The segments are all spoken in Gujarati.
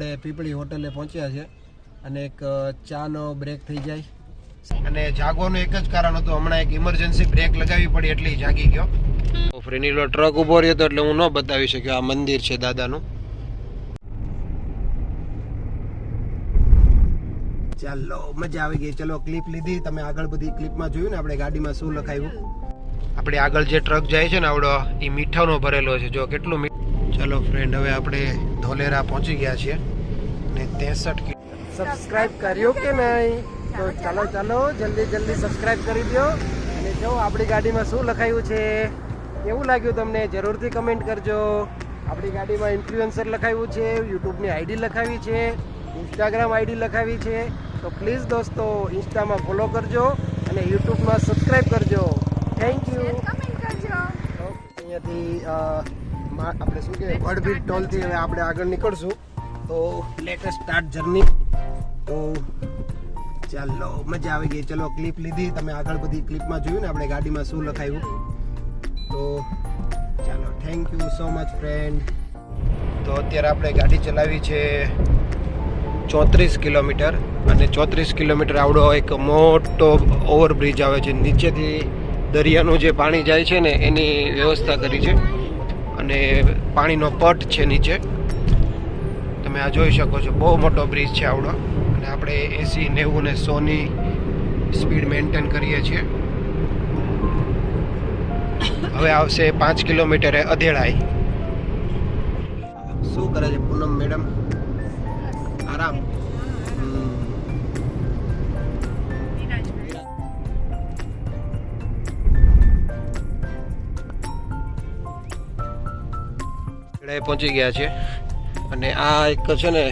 આપણે પીપળી હોટલે પહોંચ્યા છે અને એક ચાનો બ્રેક થઈ જાય. અને જાગવાનું એક જ કારણ હતું હમણાં એક ઇમરજન્સી બ્રેક લગાવી પડી એટલે જાગી ગયો. ફ્રેનીલો ટ્રક ઊભો રહ્યો હતો એટલે હું ન બતાવી શક્યો આ મંદિર છે દાદાનું. ચાલો મજા આવી ગઈ. ચલો ક્લિપ લીધી. તમે આગળ બધી ક્લિપમાં જોયું ને આપણે ગાડીમાં શું લખાયું? આપણે આગળ જે ટ્રક જાય છે ને આવડો એ મીઠાનો ભરેલો છે. જો કેટલું મીઠ ચલો ફ્રેન્ડ હવે આપણે ધોલેરા પહોંચી ગયા છીએ ને ત્રેસઠ સબસ્ક્રાઇબ કર્યો કે નહીં? તો ચાલો ચાલો જલ્દી જલ્દી સબસ્ક્રાઇબ કરી દો. અને જો આપણી ગાડીમાં શું લખાયું છે? કેવું લાગ્યું તમને? જરૂરથી કમેન્ટ કરજો. આપણી ગાડીમાં ઇન્ફ્લુએન્સર લખાયું છે યુટ્યુબની આઈડી લખાવી છે ઇન્સ્ટાગ્રામ આઈડી લખાવી છે. તો પ્લીઝ દોસ્તો ઇન્સ્ટામાં ફોલો કરજો અને યુટ્યુબમાં સબસ્ક્રાઇબ કરજો. થેન્ક યુ અહીંયાથી આપણે શું કહેવાય વડભીડ ટોલથી હવે આપણે આગળ નીકળશું. તો લેટેસ્ટ સ્ટાર્ટ જર્ની તો ચાલો, મજા આવી ગઈ. ચલો ક્લિપ લીધી. તમે આગળ બધી ક્લિપમાં જોયું ને, આપણે ગાડીમાં શું લખાયું? તો ચાલો thank you so much friend તો અત્યારે આપણે ગાડી ચલાવી છે ચોત્રીસ કિલોમીટર. અને ચોત્રીસ કિલોમીટર આવડો એક મોટો ઓવરબ્રિજ આવે છે. નીચેથી દરિયાનું જે પાણી જાય છે ને, એની વ્યવસ્થા કરી છે. અને પાણીનો પટ છે નીચે. તમે આ જોઈ શકો છો, બહુ મોટો બ્રિજ છે આવડો. અને આપણે એસી, નેવું ને સોની સ્પીડ મેન્ટેન કરીએ છીએ. હવે આવશે પાંચ કિલોમીટરે અધેળાઈ. શું કરે છે પૂનમ મેડમ? આરામ. ખેડાએ પહોંચી ગયા છે અને આ એક છે ને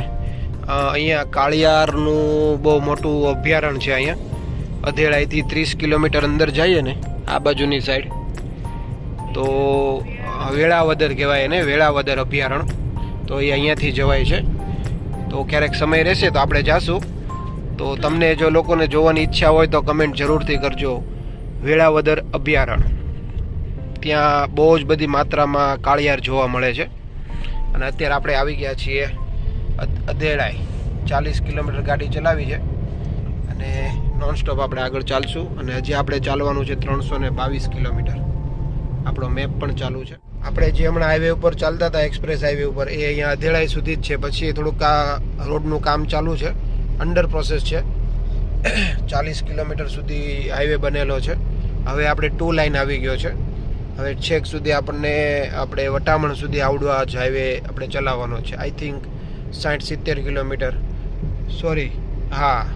અહીંયા કાળિયારનું બહુ મોટું અભયારણ્ય છે અહીંયા. અધેળાઈથી ત્રીસ કિલોમીટર અંદર જઈએ ને, આ બાજુની સાઈડ તો વેળાવદર કહેવાય એને, વેળાવદર અભયારણ્ય તો એ અહીંયાથી જવાય છે. તો ક્યારેક સમય રહેશે તો આપણે જાશું. તો તમને જો લોકોને જોવાની ઈચ્છા હોય તો કમેન્ટ જરૂરથી કરજો. વેળાવદર અભયારણ્ય ત્યાં બહુ જ બધી માત્રામાં કાળિયાર જોવા મળે છે. અને અત્યારે આપણે આવી ગયા છીએ અધેડાઈ ચાલીસ કિલોમીટર ગાડી ચલાવી છે. અને નોનસ્ટોપ આપણે આગળ ચાલશું. અને હજી આપણે ચાલવાનું છે ત્રણસો ને બાવીસ કિલોમીટર. આપણો મેપ પણ ચાલુ છે. આપણે જે હમણાં હાઈવે ઉપર ચાલતા હતા એક્સપ્રેસ હાઈવે ઉપર, એ અહીંયા અધેળાઈ સુધી જ છે. પછી થોડુંક આ રોડનું કામ ચાલુ છે. અંડર પ્રોસેસ છે. ચાલીસ કિલોમીટર સુધી હાઈવે બનેલો છે. હવે આપણે ટુ લાઇન આવી ગયો છે. હવે છેક સુધી આપણને, આપણે વટામણ સુધી આવડવા જ હાઈવે આપણે ચલાવવાનો છે. આઈ થિંક સાઠ સિત્તેર કિલોમીટર. સોરી હા.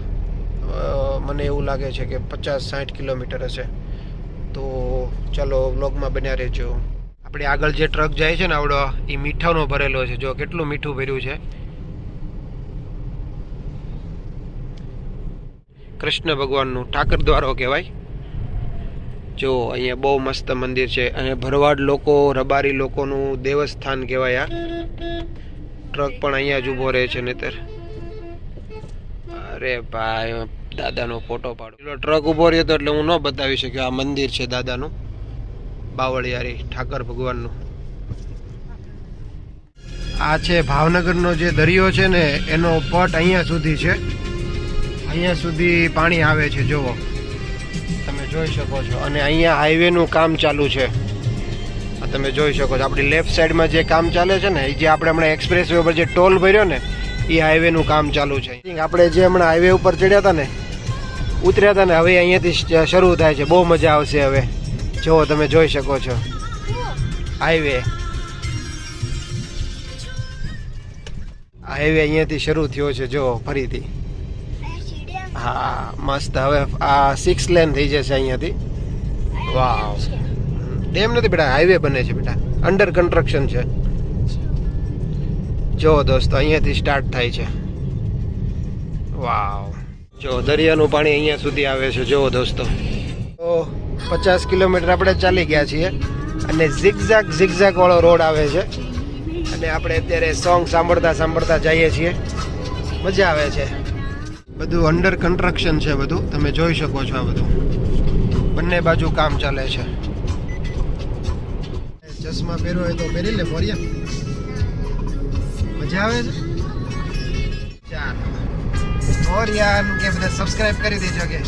મને એવું લાગે છે કે પચાસ સાઠ કિલોમીટર હશે. તો ચાલો વ્લોગમાં બન્યા રહેજો. આપણે આગળ જે ટ્રક જાય છે ને આવડો, એ મીઠાનો ભરેલો છે. જો કેટલું મીઠું ભર્યું છે. કૃષ્ણ ભગવાનનું ઠાકર દ્વારો કહેવાય. જો અહીંયા બહુ મસ્ત મંદિર છે. અને ભરવાડ લોકો, રબારી લોકોનું દેવસ્થાન કહેવાય આ. ટ્રક પણ અહીંયા જ ઊભો રહે છે નહીતર. અરે ભાઈ દાદાનો ફોટો પાડો. પેલો ટ્રક ઊભો રહ્યો હતો એટલે હું ન બતાવી શક્યો. આ મંદિર છે દાદાનું. બાવળિયારી, ઠાકર ભગવાનનું. આ છે ભાવનગરનો જે દરિયો છે ને, એનો પટ અહીંયા સુધી છે. અહીંયા સુધી પાણી આવે છે તમે જોઈ શકો છો. અને અહીંયા હાઈવેનું કામ ચાલુ છે. તમે જોઈ શકો છો. આપણી લેફ્ટ સાઈડમાં જે કામ ચાલે છે ને, એ જે આપણે હમણાં એક્સપ્રેસ વે ઉપર જે ટોલ ભર્યો ને, એ હાઈવેનું કામ ચાલુ છે. આપણે જે હમણાં હાઈવે ઉપર ચડ્યા હતા ને, ઉતર્યા હતા ને, હવે અહીંયાથી શરૂ થાય છે. બહુ મજા આવશે હવે. જુઓ, તમે જોઈ શકો છો. હાઈવે હાઈવે અહીંયાથી શરૂ થયો છે. જો ફરીથી. હા, મસ્ત. હવે આ સિક્સ લેન થઈ જશે અહીંયાથી. વાવ ડેમ નથી બેટા હાઈવે બને છે બેટા. અંડર કન્સ્ટ્રક્શન છે. જો દોસ્તો, અહીંયાથી સ્ટાર્ટ થાય છે. વાવ જો દરિયાનું પાણી અહીંયા સુધી આવે છે, જો દોસ્તો. તો પચાસ કિલોમીટર આપણે ચાલી ગયા છીએ અને ઝિગઝાક ઝિગઝાક વાળો રોડ આવે છે. અને આપણે અત્યારે સોંગ સાંભળતા સાંભળતા જઈએ છીએ. મજા આવે છે. બધું અંડર કન્સ્ટ્રક્શન છે બધું. તમે જોઈ શકો છો આ બધું. બંને બાજુ કામ ચાલે છે. ચશ્મા પહેરવો હોય તો પહેરી લે મોરિયા મજા આવે છે? મોરિયાન કે બધા સબસ્ક્રાઇબ કરી દેજો કે.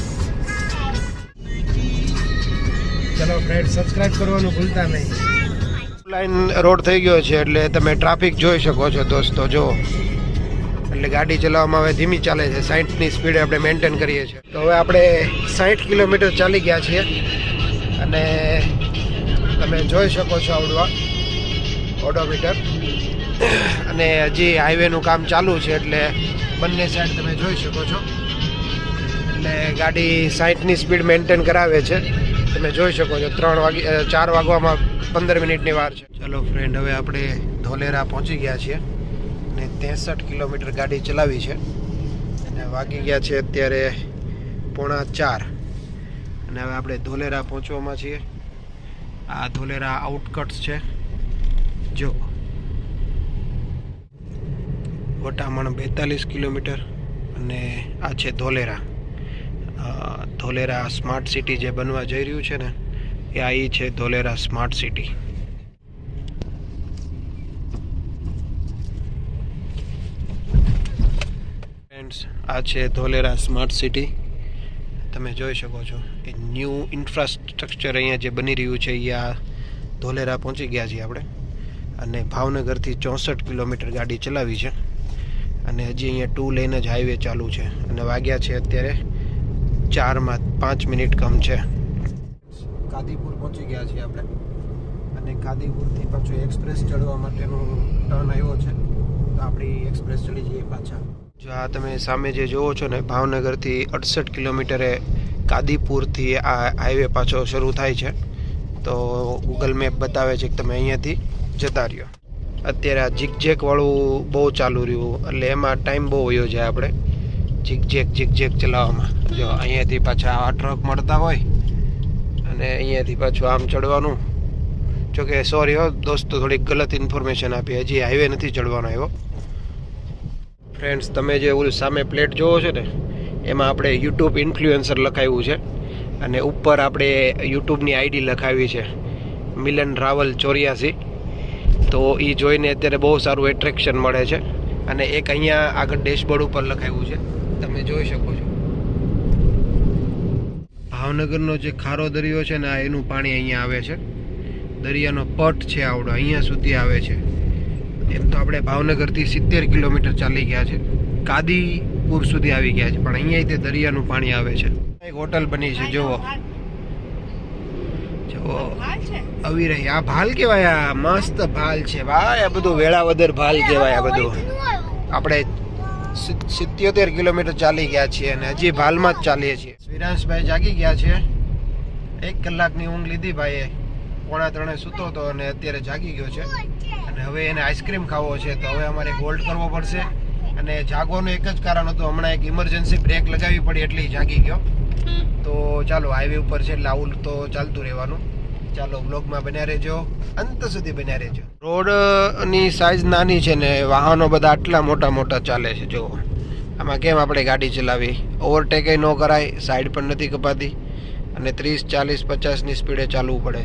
ચલો ફ્રેન્ડ સબસ્ક્રાઇબ કરવાનું ભૂલતા નહીં. લાઈન રોડ થઈ ગયો છે, એટલે તમે ટ્રાફિક જોઈ શકો છો, દોસ્તો, જો. એટલે ગાડી ચલાવવામાં હવે ધીમી ચાલે છે. સાઠની સ્પીડ આપણે મેન્ટેન કરીએ છીએ. તો હવે આપણે સાઠ કિલોમીટર ચાલી ગયા છીએ. અને તમે જોઈ શકો છો આવડવા ઓડોમીટર. અને હજી હાઈવેનું કામ ચાલુ છે એટલે બંને સાઈડ તમે જોઈ શકો છો. એટલે ગાડી સાઠની સ્પીડ મેન્ટેન કરાવે છે. તમે જોઈ શકો છો, ત્રણ વાગે ચાર વાગવામાં પંદર મિનિટની વાર છે. ચલો ફ્રેન્ડ હવે આપણે ધોલેરા પહોંચી ગયા છીએ. અને ત્રેસઠ કિલોમીટર ગાડી ચલાવી છે. અને વાગી ગયા છે અત્યારે પોણા ચાર. અને હવે આપણે ધોલેરા પહોંચવામાં છીએ. આ ધોલેરા આઉટકટ્સ છે. જો. વટામણ બેતાલીસ કિલોમીટર અને આ છે ધોલેરા. ધોલેરા સ્માર્ટ સિટી જે બનવા જઈ રહ્યું છે ને, એ આ છે ધોલેરા સ્માર્ટ સિટી ફ્રેન્ડ્સ આ છે ધોલેરા સ્માર્ટ સિટી તમે જોઈ શકો છો એ ન્યૂ ઇન્ફ્રાસ્ટ્રક્ચર અહીંયા જે બની રહ્યું છે, એ આ ધોલેરા પહોંચી ગયા છીએ આપણે. અને ભાવનગરથી ચોસઠ કિલોમીટર ગાડી ચલાવી છે. અને હજી અહીંયા ટુ લેન જ હાઈવે ચાલુ છે. અને વાગ્યા છે અત્યારે ચારમાં પાંચ મિનિટ કમ છે. કાદીપુર પહોંચી ગયા છીએ આપણે. અને કાદીપુરથી પાછું એક્સપ્રેસ ચડવા માટેનો ટર્ન આવ્યો છે. તો આપણી એક્સપ્રેસ ચડી જઈએ પાછા. જો આ તમે સામે જે જોવો છો ને, ભાવનગરથી અડસઠ કિલોમીટરે કાદીપુરથી આ હાઈવે પાછો શરૂ થાય છે. તો ગૂગલ મેપ બતાવે છે કે તમે અહીંયાથી જતા રહ્યો. અત્યારે આ ઝીકઝેક બહુ ચાલુ રહ્યું, એટલે એમાં ટાઈમ બહુ વયો જાય આપણે. ઝીકઝેક ઝીકઝેક ચલાવવામાં. જો અહીંયાથી પાછા આ ટ્રક મળતા હોય, અને અહીંયાથી પાછું આમ ચડવાનું. જોકે સોરી હો, દોસ્તો, થોડીક ગલત ઇન્ફોર્મેશન આપી. હજી હાઈવે નથી ચડવાનો આવ્યો. ફ્રેન્ડ્સ તમે જે ઓલું સામે પ્લેટ જોવો છો ને, એમાં આપણે યુટ્યુબ ઇન્ફ્લુએન્સર લખાવ્યું છે અને ઉપર આપણે યુટ્યુબની આઈડી લખાવી છે, મિલન રાવલ ચોર્યાસી. તો એ જોઈને અત્યારે બહુ સારું એટ્રેક્શન મળે છે અને એક અહીંયા આગળ ડેશબોર્ડ ઉપર લખાવ્યું છે, તમે જોઈ શકો છો. ભાવનગરનો જે ખારો દરિયો છે ને એનું પાણી અહીંયા આવે છે. દરિયાનો પટ છે આવડો, અહીંયા સુધી આવે છે. એમ તો આપણે ભાવનગરથી સિત્તેર કિલોમીટર ચાલી ગયા છે. કાદીપુર સુધી આવી ગયા છે, પણ અહીંયા તે દરિયાનું પાણી આવે છે. એક હોટલ બની છે, જુઓ. જુઓ. આવી રહી. આ ભાલ કેવાય આ મસ્ત ભાલ છે. ભાઈ, આ બધું વેળાવદર ભાલ કહેવાય આ બધું. આપણે સિત- સિત્યોતેર કિલોમીટર ચાલી ગયા છીએ અને હજી ભાલમાં જ ચાલીએ છીએ. વિરાંશભાઈ જાગી ગયા છે. એક કલાકની ઊંઘ લીધી ભાઈએ. પોણા ત્રણે સૂતો હતો અને અત્યારે જાગી ગયો છે. અને હવે એને આઈસ્ક્રીમ ખાવો છે, તો હવે અમારે હોલ્ડ કરવો પડશે. અને જાગવાનું એક જ કારણ હતું, હમણાં એક ઇમરજન્સી બ્રેક લગાવવી પડી એટલે જાગી ગયો. તો ચાલો હાઈવે ઉપર છે એટલે આવું તો ચાલતું રહેવાનું. ચાલો બ્લોગમાં બન્યા રહેજો, અંત સુધી બન્યા રહેજો. રોડની સાઇઝ નાની છે ને, વાહનો બધા આટલા મોટા મોટા ચાલે છે, જુઓ. આમાં કેમ આપણે ગાડી ચલાવી? ઓવરટેક ન કરાય સાઈડ પણ નથી કપાતી. અને ત્રીસ, ચાલીસ, પચાસની સ્પીડે ચાલવું પડે.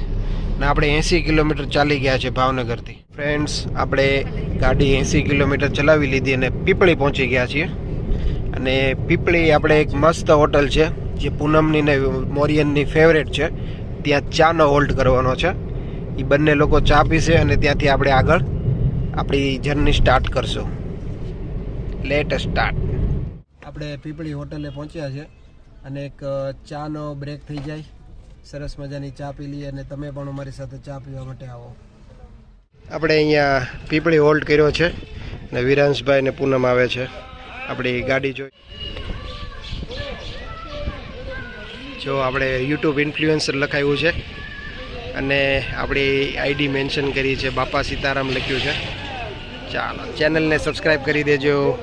અને આપણે એંસી કિલોમીટર ચાલી ગયા છે ભાવનગરથી. ફ્રેન્ડ્સ આપણે ગાડી એંસી કિલોમીટર ચલાવી લીધી અને પીપળી પહોંચી ગયા છીએ. અને પીપળી આપણે એક મસ્ત હોટલ છે, જે પૂનમની ને મોરિયનની ફેવરેટ છે. ત્યાં ચાનો હોલ્ડ કરવાનો છે. એ બંને લોકો ચા પીશે અને ત્યાંથી આપણે આગળ આપણી જર્ની સ્ટાર્ટ કરશું. લેટ સ્ટાર્ટ આપણે પીપળી હોટલે પહોંચ્યા છે અને એક ચાનો બ્રેક થઈ જાય. સરસ મજાની ચા પી લઈએ અને તમે પણ અમારી સાથે ચા પીવા માટે આવો. આપણે અહીંયા પીપળી હોલ્ડ કર્યો છે અને વિરાંશભાઈ ને પૂનમ આવે છે. આપણી ગાડી જોઈ. જો આપણે યુટ્યુબ ઇન્ફ્લુએન્સર લખાયું છે અને આપણી આઈડી મેન્શન કરી છે, બાપા સીતારામ લખ્યું છે. ચાલો, ચેનલને સબસ્ક્રાઈબ કરી દેજો.